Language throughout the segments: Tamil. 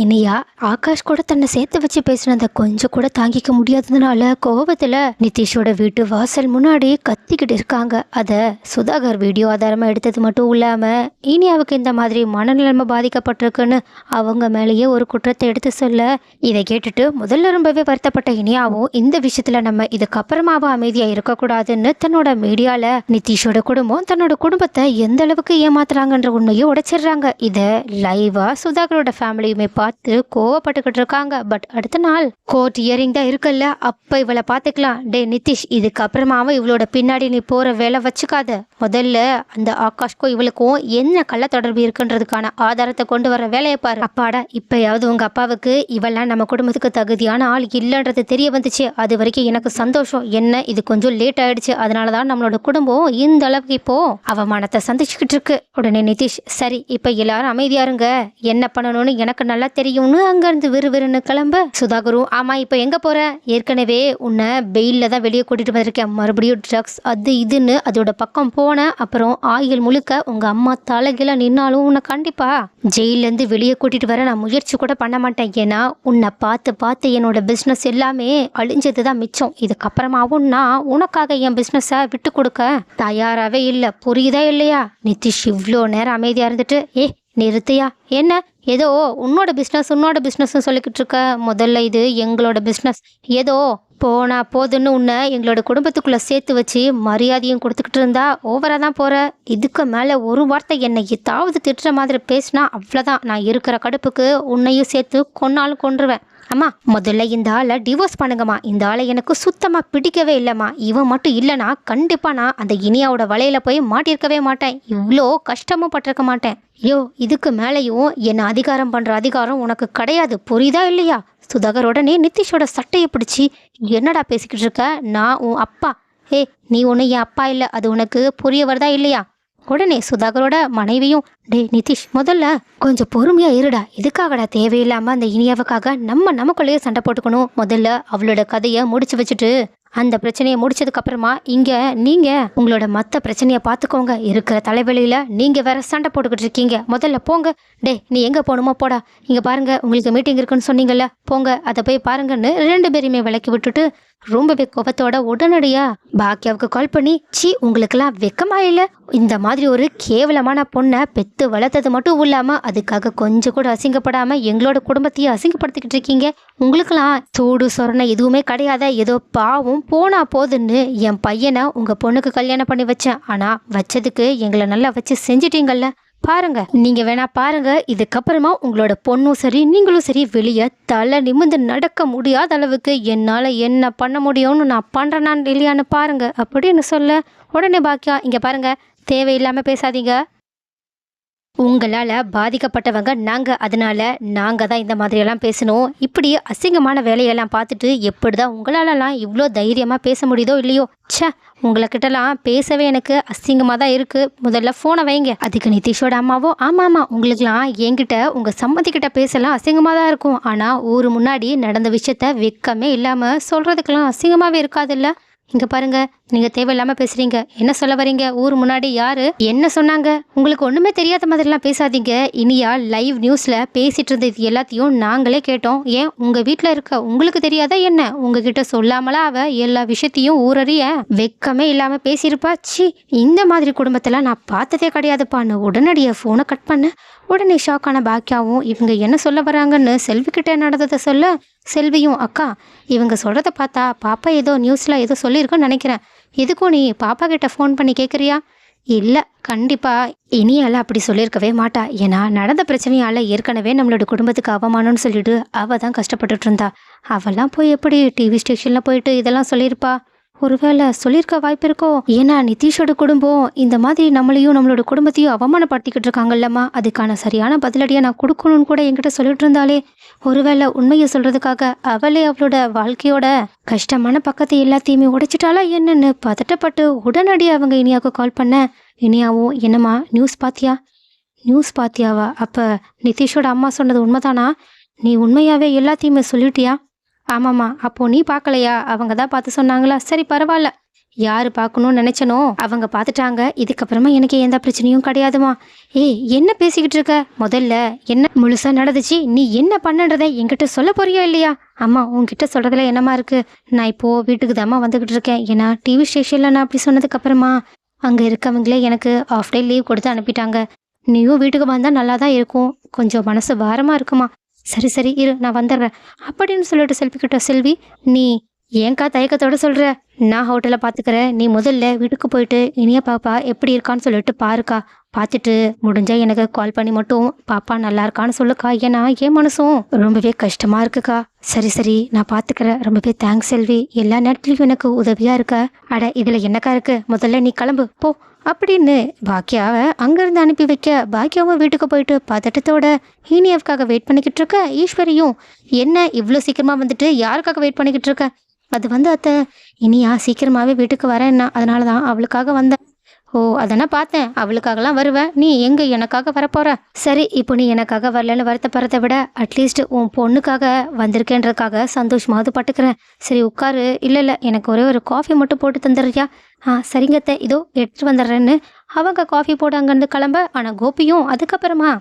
இனியா ஆகாஷ் கூட தன்னை சேர்த்து வச்சு பேசினதை கொஞ்சம் கூட தாங்கிக்க முடியாததுனால கோபத்துல நிதிஷோட வீட்டு வாசல் முன்னாடி கத்திக்கிட்டு இருக்காங்க. அத சுதாகர் வீடியோ ஆதாரமா எடுத்தது மட்டும் இல்லாம இனியாவுக்கு இந்த மாதிரி மனநிலைமை பாதிக்கப்பட்டிருக்குன்னு அவங்க மேலேயே ஒரு குற்றத்தை எடுத்து சொல்ல இதை கேட்டுட்டு முதல்ல ரொம்பவே வருத்தப்பட்ட இனியாவும் இந்த விஷயத்துல நம்ம இதுக்கப்புறமாவும் அமைதியா இருக்கக்கூடாதுன்னு தன்னோட மீடியால நிதிஷோட குடும்பம் தன்னோட குடும்பத்தை எந்த அளவுக்கு ஏமாத்துறாங்கன்ற உண்மையை உடைச்சிடுறாங்க. இதை லைவா சுதாகரோட ஃபேமிலியுமே பார்த்து கோவப்பட்டுக்கிட்டு இருக்காங்க. பட் அடுத்த நாள் கோர்ட் இயரிங் தான் இருக்குல்ல. அப்ப இவளை பார்த்துக்கலாம். டே நிதிஷ் இதுக்கப்புறமாவும் இவளோட பின்னாடி நீ போற வேலை வச்சுக்காத. முதல்ல அந்த ஆகாஷ்க்கும் இவளுக்கும் என்ன கள்ள தொடர்பு இருக்குன்றதுக்கான ஆதாரத்தை கொண்டு வர வேலையை பாரு. அப்பாடா இப்பயாவது உங்க அப்பாவுக்கு இவெல்லாம் நம்ம குடும்பத்துக்கு தகுதியான ஆள் இல்லைன்றது தெரிய வந்துச்சு. அது வரைக்கும் எனக்கு சந்தோஷம். என்ன இது கொஞ்சம் லேட் ஆயிடுச்சு. அதனால தான் நம்மளோட குடும்பம் இந்த அளவுக்கு இப்போ அவமானத்தை சந்திச்சுக்கிட்டு இருக்கு. உடனே நிதிஷ் சரி இப்ப எல்லாரும் அமைதியா இருங்க. என்ன பண்ணணும்னு எனக்கு நல்லா தெரியும்னு அங்கிருந்து விறுவிறுன்னு கிளம்ப. சுதாகரு ஆமாம் இப்போ எங்கே போகிற ஏற்கனவே உன்னை வெயிலில் தான் வெளியே கூட்டிகிட்டு வந்திருக்கேன். மறுபடியும் ட்ரக்ஸ் அது இதுன்னு அதோட பக்கம் போன அப்புறம் ஆயில் முழுக்க உங்கள் அம்மா தலைகீழ நின்னாலும் உன்னை கண்டிப்பா ஜெயிலேருந்து வெளியே கூட்டிகிட்டு வர நான் முயற்சி கூட பண்ண மாட்டேன். ஏன்னா உன்னை பார்த்து பார்த்து என்னோட பிஸ்னஸ் எல்லாமே அழிஞ்சது தான் மிச்சம். இதுக்கப்புறமாவும் நான் உனக்காக என் பிஸ்னஸை விட்டு கொடுக்க தயாராகவே இல்லை. புரியுதா இல்லையா? நிதிஷ் இவ்வளோ நேரம் அமைதியாக இருந்துட்டு ஏ நிறுத்தியா? என்ன? ஏதோ உன்னோட பிஸ்னஸ் உன்னோட பிஸ்னஸ்னு சொல்லிக்கிட்டு இருக்க. முதல்ல இது எங்களோட பிஸ்னஸ் ஏதோ போனா போதுன்னு உன்னை எங்களோட குடும்பத்துக்குள்ளே சேர்த்து வச்சு மரியாதையும் கொடுத்துக்கிட்டு இருந்தா ஓவராக தான் போகிற இதுக்கு மேலே ஒரு வார்த்தை என்னை ஏதாவது திட்டுற மாதிரி பேசினா அவ்வளோதான் நான் இருக்கிற கடுப்புக்கு உன்னையும் சேர்த்து கொன்னாலும் கொன்றுவேன். அம்மா முதல்ல இந்த ஆளை டிவோர்ஸ் பண்ணுங்கம்மா. இந்த ஆளை எனக்கு சுத்தமாக பிடிக்கவே இல்லைம்மா. இவன் மட்டும் இல்லைனா கண்டிப்பாக நான் அந்த இனியாவோட வலையில் போய் மாட்டியிருக்கவே மாட்டேன். இவ்வளோ கஷ்டமும் பட்டிருக்க மாட்டேன். ஐயோ இதுக்கு மேலேயும் என்னை அதிகாரம் பண்ணுற அதிகாரம் உனக்கு கிடையாது. புரியுதா இல்லையா? சுதாகருடனே நிதிஷோட சட்டையை பிடிச்சி என்னடா பேசிக்கிட்டு இருக்க? நான் உன் அப்பா. ஏ நீ ஒன்று என் அப்பா இல்லை. அது உனக்கு புரிய வருதா இல்லையா? உடனே சுதாகரோட மனைவியும் டேய் நிதிஷ் முதல்ல கொஞ்சம் பொறுமையா இருடா. எதுக்காகடா தேவையில்லாம அந்த இனியாவுக்காக நம்ம நமக்குள்ளேயே சண்டை போட்டுக்கணும். முதல்ல அவளோட கதையை முடிச்சு வச்சுட்டு அந்த பிரச்சனையை முடிச்சதுக்கு அப்புறமா இங்க நீங்க உங்களோட மத்த பிரச்சனையை பார்த்துக்கோங்க. இருக்கிற தலைவலியில நீங்க வேற சண்டை போட்டுக்கிட்டு இருக்கீங்க. முதல்ல போங்க. டேய் நீ எங்க போகணுமோ போடா. இங்க பாருங்க உங்களுக்கு மீட்டிங் இருக்குன்னு சொன்னீங்கல்ல. போங்க அதை போய் பாருங்கன்னு ரெண்டு பேரையுமே விளக்கி விட்டுட்டு ரொம்பவே கோபத்தோட உடனடியா பாக்கியாவுக்கு கால் பண்ணி சி உங்களுக்கெல்லாம் வெக்கமா இல்ல? இந்த மாதிரி ஒரு கேவலமான பொண்ணை பெத்து வளர்த்தது மட்டும் இல்லாம அதுக்காக கொஞ்சம் கூட அசிங்கப்படாம எங்களோட குடும்பத்தையும் அசிங்கப்படுத்திக்கிட்டு இருக்கீங்க. உங்களுக்கெல்லாம் சூடு சொரணை எதுவுமே கிடையாத. ஏதோ பாவம் போனா போதுன்னு என் பையனை உங்க பொண்ணுக்கு கல்யாணம் பண்ணி வச்சேன். ஆனா வச்சதுக்கு எங்களை நல்லா வச்சு செஞ்சிட்டீங்கல்ல? பாருங்க. நீங்க வேணா பாருங்க. இதுக்கப்புறமா உங்களோட பொண்ணும் சரி நீங்களும் சரி வெளியே தலை நிமிந்து நடக்க முடியாத அளவுக்கு என்னால என்ன பண்ண முடியும்னு நான் பண்றேனான்னு இல்லையான்னு பாருங்க. அப்படின்னு சொல்ல உடனே பாக்கியா இங்க பாருங்க. தேவையில்லாம பேசாதீங்க. உங்களால் பாதிக்கப்பட்டவங்க நாங்கள் அதனால நாங்கள் தான் இந்த மாதிரியெல்லாம் பேசணும். இப்படி அசிங்கமான வேலையெல்லாம் பார்த்துட்டு எப்படி தான் உங்களாலலாம் இவ்வளோ தைரியமாக பேச முடியுதோ இல்லையோ? ச்சே உங்களைக்கிட்டலாம் பேசவே எனக்கு அசிங்கமாக தான் இருக்குது முதல்ல ஃபோனை வைங்க. அதுக்கு நிதிஷோட அம்மாவோ ஆமாம் ஆமாம் உங்களுக்குலாம் என்கிட்ட உங்கள் சம்மதிக்கிட்ட பேசலாம் அசிங்கமாக தான் இருக்கும். ஆனால் ஊர் முன்னாடி நடந்த விஷயத்த வெக்கமே இல்லாமல் சொல்கிறதுக்கெல்லாம் அசிங்கமாகவே இருக்காதுல்ல? இங்கே பாருங்கள் நீங்க தேவையில்லாம பேசுறீங்க. என்ன சொல்ல வரீங்க? ஊர் முன்னாடி யாரு? என்ன சொன்னாங்க? உங்களுக்கு ஒண்ணுமே தெரியாத மாதிரிலாம் பேசாதீங்க. இனியா லைவ் நியூஸ்ல பேசிட்டு இருந்தது எல்லாத்தையும் நாங்களே கேட்டோம். ஏன்? உங்க வீட்ல இருக்க உங்களுக்கு தெரியாதா என்ன? உங்ககிட்ட சொல்லாமலா அவ எல்லா விஷயத்தையும் ஊரறிய வெக்கமே இல்லாம பேசியிருப்பா. சி இந்த மாதிரி குடும்பத்தெல்லாம் நான் பார்த்ததே கிடையாதுப்பான்னு உடனடியாக ஃபோனை கட் பண்ண உடனே ஷாக்கான பாக்கியாவும் இவங்க என்ன சொல்ல வராங்கன்னு செல்வி கிட்ட நடந்ததை சொல்ல செல்வியும் அக்கா இவங்க சொல்கிறத பார்த்தா பாப்பா ஏதோ நியூஸில் ஏதோ சொல்லியிருக்கோன்னு நினைக்கிறேன். எதுக்கும் நீ பாப்பா கிட்ட ஃபோன் பண்ணி கேட்குறியா இல்லை கண்டிப்பாக இனியால் அப்படி சொல்லியிருக்கவே மாட்டா. ஏன்னா நடந்த பிரச்சனையால் ஏற்கனவே நம்மளோட குடும்பத்துக்கு அவமானம்னு சொல்லிட்டு அவள் தான் கஷ்டப்பட்டுட்டு இருந்தா. அவெல்லாம் போய் எப்படி டிவி ஸ்டேஷனில் போயிட்டு இதெல்லாம் சொல்லியிருப்பா? ஒருவேளை சொல்லியிருக்க வாய்ப்பு இருக்கோ? ஏன்னா நிதிஷோட குடும்பம் இந்த மாதிரி நம்மளையும் நம்மளோட குடும்பத்தையும் அவமானப்படுத்திக்கிட்டு இருக்காங்கல்லம்மா. அதுக்கான சரியான பதிலடியை நான் கொடுக்கணும்னு கூட என்கிட்ட சொல்லிட்டு இருந்தாலே ஒருவேளை உண்மையை சொல்றதுக்காக அவளே அவளோட வாழ்க்கையோட கஷ்டமான பக்கத்தை எல்லாத்தையுமே உடைச்சிட்டாளா என்னன்னு பதட்டப்பட்டு உடனடியாக அவங்க இனியாவுக்கு கால் பண்ண இனியாவும் என்னம்மா நியூஸ் பாத்தியா? நியூஸ் பாத்தியாவா? அப்போ நிதிஷோட அம்மா சொன்னது உண்மைதானா? நீ உண்மையாவே எல்லாத்தையுமே சொல்லிட்டியா? ஆமாம்மா அப்போ நீ பார்க்கலையா? அவங்க தான் பார்த்து சொன்னாங்களா? சரி பரவாயில்ல. யார் பார்க்கணும்னு நினச்சனோ அவங்க பார்த்துட்டாங்க. இதுக்கப்புறமா எனக்கு எந்த பிரச்சனையும் கிடையாதுமா. ஏய் என்ன பேசிக்கிட்டு இருக்க? முதல்ல என்ன முழுசாக நடந்துச்சு? நீ என்ன பண்ணன்றதை என்கிட்ட சொல்ல போறியா இல்லையா? அம்மா உங்ககிட்ட சொல்கிறதுல என்னமா இருக்குது நான் இப்போது வீட்டுக்கு தாம்மா வந்துக்கிட்டு இருக்கேன். ஏன்னா டிவி ஸ்டேஷனில் நான் அப்படி சொன்னதுக்கப்புறமா அங்கே இருக்கவங்களே எனக்கு ஆஃப் டே லீவ் கொடுத்து அனுப்பிட்டாங்க. நீயும் வீட்டுக்கு வந்தால் நல்லா தான் இருக்கும். கொஞ்சம் மனசு பாரமாக இருக்குமா? சரி சரி இரு நான் வந்துடுறேன். அப்படின்னு சொல்லிட்டு செல்வி கிட்ட செல்வி நீ ஏன்க்கா தயக்கத்தோட சொல்கிற நான் ஹோட்டலில் பார்த்துக்கிறேன். நீ முதல்ல வீட்டுக்கு போயிட்டு இனிய பாப்பா எப்படி இருக்கான்னு சொல்லிட்டு பாருக்கா. பார்த்துட்டு முடிஞ்சா எனக்கு கால் பண்ணி மட்டும் பாப்பா நல்லா இருக்கான்னு சொல்லுக்கா. ஏன்னா என் மனசும் ரொம்பவே கஷ்டமா இருக்குக்கா. சரி சரி நான் பார்த்துக்கிறேன் ரொம்பவே தேங்க்ஸ் செல்வி. எல்லா நேரத்துலையும் எனக்கு உதவியா இருக்க. அட இதுல என்னக்கா இருக்கு? முதல்ல நீ கிளம்பு. போ. அப்படின்னு பாக்கியாவை அங்கிருந்து அனுப்பி வைக்க பாக்கியாவும் வீட்டுக்கு போயிட்டு பதட்டத்தோட ஹீனியாவுக்காக வெயிட் பண்ணிக்கிட்டு இருக்க ஈஸ்வரியும் என்ன இவ்வளோ சீக்கிரமா வந்துட்டு யாருக்காக வெயிட் பண்ணிக்கிட்டு இருக்க? அது வந்து அத்தை இனியா சீக்கிரமாவே வீட்டுக்கு வரேன்னா அதனால தான் அவளுக்காக வந்தேன். ஓ அதனா பார்த்தேன். அவளுக்காகலாம் வருவேன் நீ எங்க எனக்காக வரப்போற? சரி இப்போ நீ எனக்காக வரலன்னு வருத்தப்படுறதை விட அட்லீஸ்ட் உன் பொண்ணுக்காக வந்திருக்கேன்றதுக்காக சந்தோஷமாவது பட்டுக்கிறேன். சரி உட்காரு. இல்லை இல்லை எனக்கு ஒரே ஒரு காஃபி மட்டும் போட்டு தந்துடுறியா? ஆ சரிங்கத்த இதோ எடுத்துட்டு வந்துடுறேன்னு. அவங்க காஃபி போட அங்கேருந்து கிளம்ப ஆனால் கோபியும் அதுக்கப்புறமா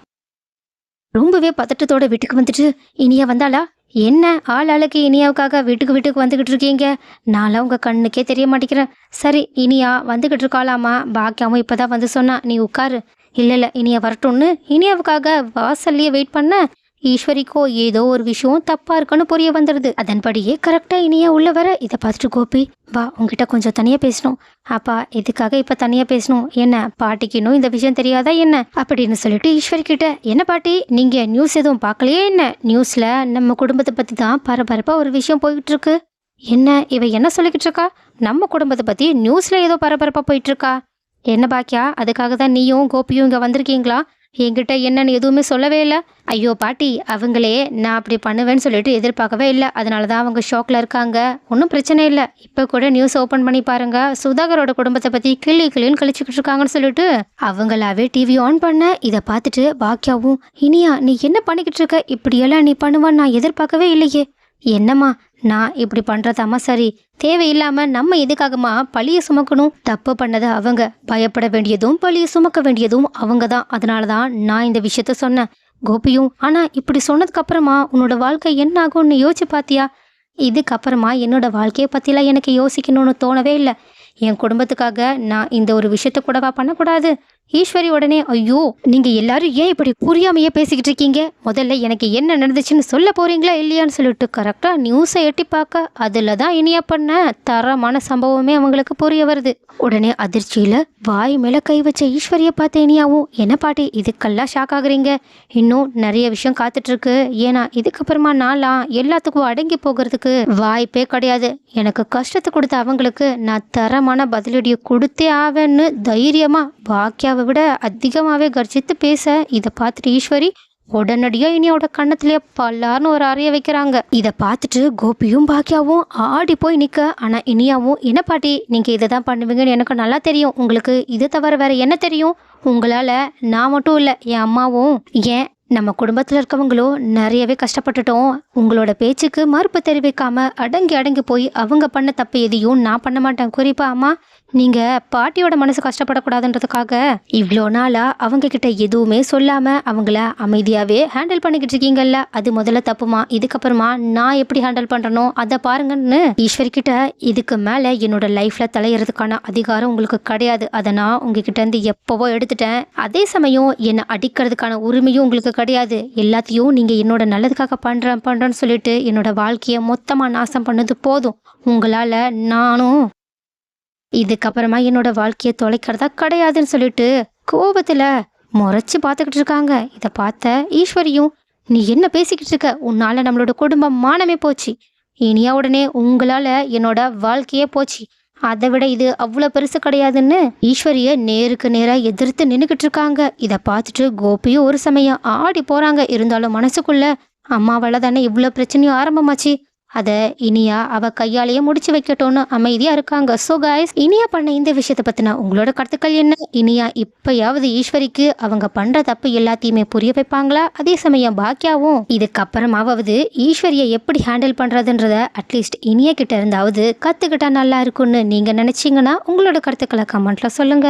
ரொம்பவே பதட்டத்தோட வீட்டுக்கு வந்துட்டு இனியா வந்தாளா? என்ன ஆள் ஆளுக்கு இனியாவுக்காக வீட்டுக்கு வீட்டுக்கு வந்துகிட்டு இருக்கீங்க? நான்லாம் உங்கள் கண்ணுக்கே தெரிய மாட்டேங்கிறேன். சரி இனியா வந்துக்கிட்டு இருக்காளாமா? பாக்கியாவும் இப்பதான் வந்து சொன்னா நீ உட்காரு. இல்லை இல்லை இனியா வரட்டும்னு. இனியாவுக்காக வாசல்லையே வெயிட் பண்ண ஈஸ்வரிக்கோ ஏதோ ஒரு விஷயம் தப்பா இருக்குன்னு புரிய வந்துடுது அதன்படியே கரெக்டா இனியா உள்ள வர இதை பார்த்துட்டு கோபி வா உங்ககிட்ட கொஞ்சம் தனியா பேசணும். அப்பா எதுக்காக இப்ப தனியா பேசணும்? என்ன பாட்டிக்கு இன்னும் இந்த விஷயம் தெரியாதா என்ன? அப்படின்னு சொல்லிட்டு ஈஸ்வரி கிட்ட என்ன பாட்டி நீங்க நியூஸ் எதுவும் பார்க்கலையே என்ன? நியூஸ்ல நம்ம குடும்பத்தை பத்தி தான் பரபரப்பா ஒரு விஷயம் போயிட்டு இருக்கு என்ன இவ என்ன சொல்லிக்கிட்டு இருக்கா? நம்ம குடும்பத்தை பத்தி நியூஸ்ல ஏதோ பரபரப்பா போயிட்டு இருக்கா என்ன பாக்கியா அதுக்காக தான் நீயும் கோபியும் இங்க வந்திருக்கீங்களா? என்கிட்ட என்னன்னு எதுவுமே சொல்லவே இல்லை. ஐயோ பாட்டி அவங்களே நான் அப்படி பண்ணுவேன்னு சொல்லிட்டு எதிர்பார்க்கவே இல்லை. அதனால தான் அவங்க ஷாக்கில் இருக்காங்க. ஒன்றும் பிரச்சனை இல்லை. இப்போ கூட நியூஸ் ஓப்பன் பண்ணி பாருங்க. சுதாகரோட குடும்பத்தை பற்றி கிளி கிளின்னு கழிச்சுக்கிட்டு இருக்காங்கன்னு சொல்லிட்டு அவங்களாவே டிவி ஆன் பண்ண. இதை பார்த்துட்டு பாக்கியாவும் இனியா நீ என்ன பண்ணிக்கிட்டு இருக்க? இப்படியெல்லாம் நீ பண்ணுவான்னு நான் எதிர்பார்க்கவே இல்லையே. என்னம்மா நான் இப்படி பண்ணுறதாமா சரி. தேவையில்லாமல் நம்ம எதுக்காகமா பழியை சுமக்கணும்? தப்பு பண்ணது அவங்க. பயப்பட வேண்டியதும் பழியை சுமக்க வேண்டியதும் அவங்க தான். அதனால தான் நான் இந்த விஷயத்த சொன்னேன். கோபியும் ஆனால் இப்படி சொன்னதுக்கப்புறமா உன்னோட வாழ்க்கை என்ன ஆகும்னு யோசிச்சு பார்த்தியா இதுக்கப்புறமா என்னோட வாழ்க்கையை பற்றிலாம் எனக்கு யோசிக்கணும்னு தோணவே இல்லை. என் குடும்பத்துக்காக நான் இந்த ஒரு விஷயத்த கூடவா பண்ணக்கூடாது? ஈஸ்வரி உடனே ஐயோ நீங்க எல்லாரும் ஏன் இப்படி புரியாமையே பேசிக்கிட்டு இருக்கீங்க? முதல்ல எனக்கு என்ன நடந்துச்சுன்னு சொல்ல போறீங்களா இல்லையான்னு சொல்லிட்டு கரெக்டா நியூஸை எட்டி பார்க்க. அதுல தான் இனியா பண்ண தரமான சம்பவமே அவங்களுக்கு புரிய வருது. உடனே அதிர்ச்சியில வாய் மேல கை வச்ச ஈஸ்வரிய பார்த்த இனியாவும் என்ன பாட்டி இதுக்கெல்லாம் ஷாக் ஆகுறீங்க? இன்னும் நிறைய விஷயம் காத்துட்டு இருக்கு ஏன்னா இதுக்கப்புறமா நான்லாம் எல்லாத்துக்கும் அடங்கி போகிறதுக்கு வாய்ப்பே கிடையாது. எனக்கு கஷ்டத்தை கொடுத்த அவங்களுக்கு நான் தரமான பதிலடியை கொடுத்தே ஆவேன்னு தைரியமா வாக்கியாவை விட அதிகமாகவே கர்ஜித்து பேச இதை பார்த்துட்டு ஈஸ்வரி உடனடியாக இனியோட கண்ணத்திலேயே பல்லார்னு ஒரு அறைய வைக்கிறாங்க. இதை பார்த்துட்டு கோபியும் பாக்கியாவும் ஆடி போய் நிற்க ஆனால் இனியாவும் என்ன பாட்டி நீங்கள் இதை தான் பண்ணுவீங்கன்னு எனக்கு நல்லா தெரியும். உங்களுக்கு இதை தவிர வேறு என்ன தெரியும்? உங்களால் நான் மட்டும் இல்லை என் அம்மாவும் ஏன் நம்ம குடும்பத்தில் இருக்கவங்களும் நிறையவே கஷ்டப்பட்டுட்டோம். உங்களோட பேச்சுக்கு மறுப்பு தெரிவிக்காம அடங்கி அடங்கி போய் அவங்க பண்ண தப்பு எதையும் நான் பண்ண மாட்டேன். குறிப்பா அம்மா நீங்கள் பாட்டியோட மனசு கஷ்டப்படக்கூடாதுன்றதுக்காக இவ்வளோ நாளாக அவங்க கிட்ட எதுவுமே சொல்லாமல் அவங்கள அமைதியாகவே ஹேண்டில் பண்ணிக்கிட்டு இருக்கீங்கல்ல? அது முதல்ல தப்புமா? இதுக்கப்புறமா நான் எப்படி ஹேண்டில் பண்ணுறனோ அதை பாருங்கன்னு ஈஸ்வர்கிட்ட இதுக்கு மேலே என்னோட லைஃப்பில் தலையிறதுக்கான அதிகாரம் உங்களுக்கு கிடையாது. அதை நான் உங்ககிட்ட இருந்து எடுத்துட்டேன். அதே சமயம் என்னை அடிக்கிறதுக்கான உரிமையும் உங்களுக்கு கிடையாது. எல்லாத்தையும் நீங்கள் என்னோட நல்லதுக்காக பண்ணுறேன் பண்ணுறேன்னு சொல்லிட்டு என்னோட வாழ்க்கையை மொத்தமாக நாசம் பண்ணது போதும். உங்களால் நானும் இதுக்கப்புறமா என்னோட வாழ்க்கையை தொலைக்கிறதா கிடையாதுன்னு சொல்லிட்டு கோபத்தில் முறைச்சி பார்த்துக்கிட்டு இருக்காங்க. இதை பார்த்த ஈஸ்வரியும் நீ என்ன பேசிக்கிட்டு இருக்க? உன்னால நம்மளோட குடும்பம் மானமே போச்சு. இனியா உடனே உங்களால் என்னோட வாழ்க்கையே போச்சு. அதை விட இது அவ்வளோ பெருசு கிடையாதுன்னு ஈஸ்வரிய நேருக்கு நேராக எதிர்த்து நின்றுக்கிட்டு இருக்காங்க. இதை பார்த்துட்டு கோபியும் ஒரு சமயம் ஆடி போகிறாங்க இருந்தாலும் மனசுக்குள்ள அம்மாவால் தானே இவ்வளோ பிரச்சனையும் ஆரம்பமாச்சு. அதை இனியா அவ கையாலேயே முடிச்சு வைக்கட்டும்னு அமைதியா இருக்காங்க. ஸோ கைஸ் இனியா பண்ண இந்த விஷயத்தை பற்றின உங்களோட கருத்துக்கள் என்ன? இனியா இப்பயாவது ஈஸ்வரிக்கு அவங்க பண்ற தப்பு எல்லாத்தையுமே புரிய வைப்பாங்களா? அதே சமயம் பாக்கியாவும் இதுக்கப்புறமாவது ஈஸ்வரியை எப்படி ஹேண்டில் பண்றதுன்றத அட்லீஸ்ட் இனியா கிட்ட இருந்தாவது கத்துக்கிட்டா நல்லா இருக்கும்னு நீங்க நினைச்சீங்கன்னா உங்களோட கருத்துக்களை கமெண்ட்ல சொல்லுங்க.